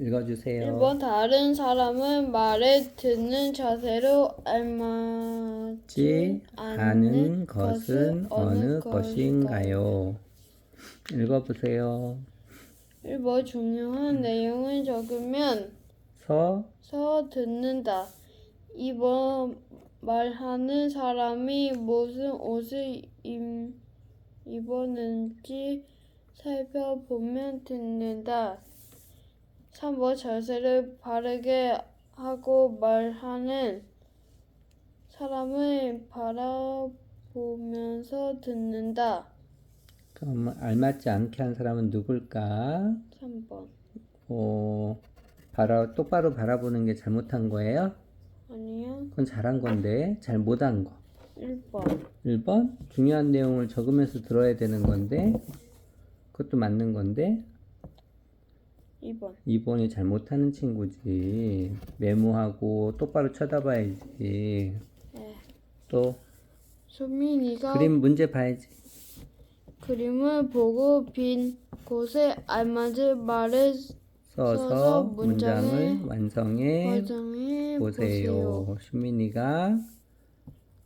읽어주세요. 1번 다른 사람은 말을 듣는 자세로 알맞지 지 않은 것은 어느 것인가요? 읽어보세요. 1번 중요한 내용을 적으면 서, 서 듣는다. 2번 말하는 사람이 무슨 옷을 입, 입었는지 살펴보면 듣는다. 3번 자세를 바르게 하고 말하는 사람을 바라보면서 듣는다. 그럼 알맞지 않게 한 사람은 누굴까? 3번. 어, 바라, 똑바로 바라보는 게 잘못한 거예요? 아니요. 그건 잘한 건데, 잘 못한 거. 1번. 1번, 중요한 내용을 적으면서 들어야 되는 건데, 그것도 맞는 건데, 2번. 2번이 잘못하는 친구지. 메모하고 똑바로 쳐다봐야지. 네. 또, 소민이가 그림 문제 봐야지. 그림을 보고 빈 곳에 알맞은 말을 써서 문장을 완성해 과정해 보세요. 보세요. 수민이가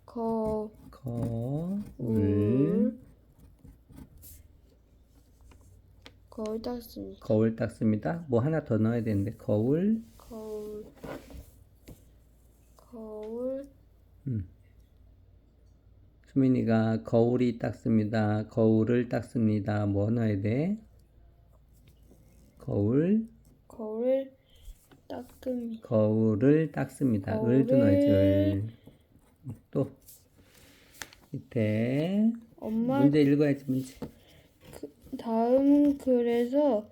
거울 거울 거울 닦습니다. 거울 닦습니다. 뭐 하나 더 넣어야 되는데 거울 거울 거울 수민이가 거울이 닦습니다. 거울을 닦습니다. 뭐 넣어야 돼? 거울 거울을 닦습니다. 거울을 닦습니다. 거울을- 을도 넣어야지. 을. 또 밑에 엄마 문제 읽어야지 문제. 다음 글에서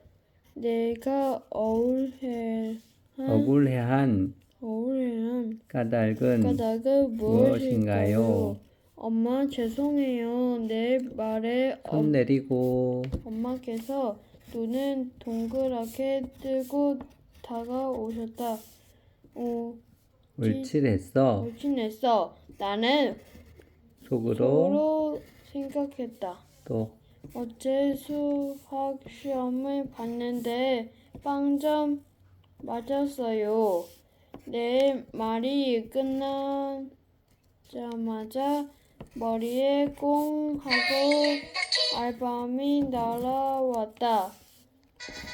내가 어울해 한 억울해한 어울해한 까닭은 까닭은 무엇인가요? 엄마 죄송해요. 내 말에 손 엄, 내리고 엄마께서 눈을 동그랗게 뜨고 다가오셨다. 오, 울칠했어. 울친했어. 나는 속으로 속으로 생각했다. 또 어제 수학 시험을 봤는데 빵점 맞았어요. 내 말이 끝나자마자 머리에 꽁 하고 알밤이 날아왔다.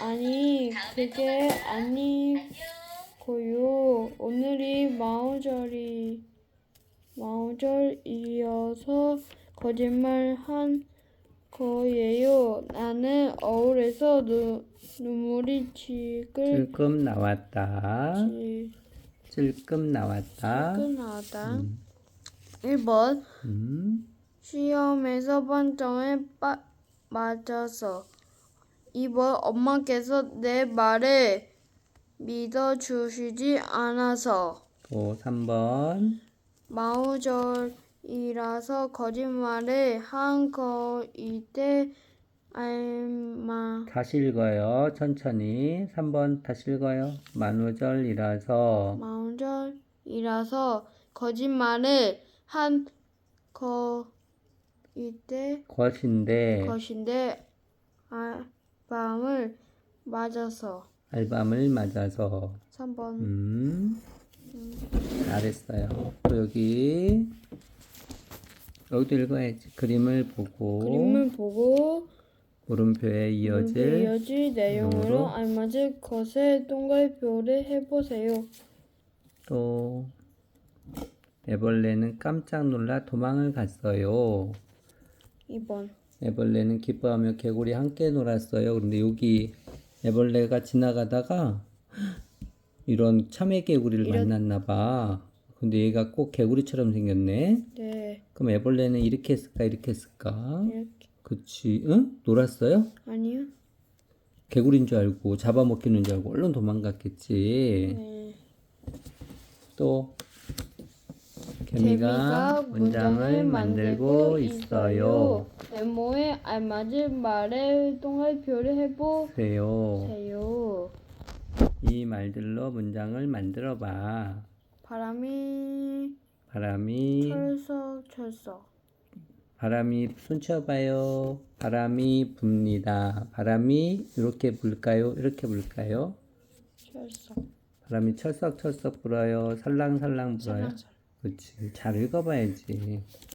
아니 그게 아니고요. 오늘이 마우절이 마우절이어서 거짓말 한 거예요. 나는 어울에서 누, 눈물이 지글 찔끔 나왔다. 지 찔끔 나왔다. 끝나다. 1번 음, 시험에서 반점을 빠, 맞아서 2번 엄마께서 내 말을 믿어주시지 않아서 또 3번 마우절 이라서 거짓말을 한 거이때 알마. 다시 읽어요. 천천히. 3번 다시 읽어요. 만우절이라서. 마우절이라서 거짓말을 한 거이때 것인데 것인데 아, 밤을 맞아서. 알밤을 맞아서. 3번. 음, 잘했어요. 또 여기 여기도 읽어야지. 그림을 보고 그림을 보고 물음표에 이어질 이어질 내용으로 내용으로 알맞을 것에 동글표를 해보세요. 또 애벌레는 깜짝 놀라 도망을 갔어요. 2번 애벌레는 기뻐하며 개구리 함께 놀았어요. 그런데 여기 애벌레가 지나가다가 이런 참외 개구리를 이런- 만났나 봐. 근데 얘가 꼭 개구리처럼 생겼네. 네 그럼 애벌레는 이렇게 했을까 이렇게 했을까? 이렇게 그치? 응? 놀았어요? 아니요 개구리인 줄 알고 잡아먹히는 줄 알고 얼른 도망갔겠지. 네. 또 개미가 개미가 문장을 만들고 있어요. 메모에 알맞은 말에 동글표를 해보세요. 그래요. 이 말들로 문장을 만들어 봐. 바람이 바람이 철썩 철썩 바람이 손 치워봐요. 바람이 붑니다. 바람이 이렇게 불까요? 이렇게 불까요? 철석. 바람이 철썩철썩 불어요. 살랑살랑 불어요. 살랑살랑. 그렇지. 잘 읽어봐야지.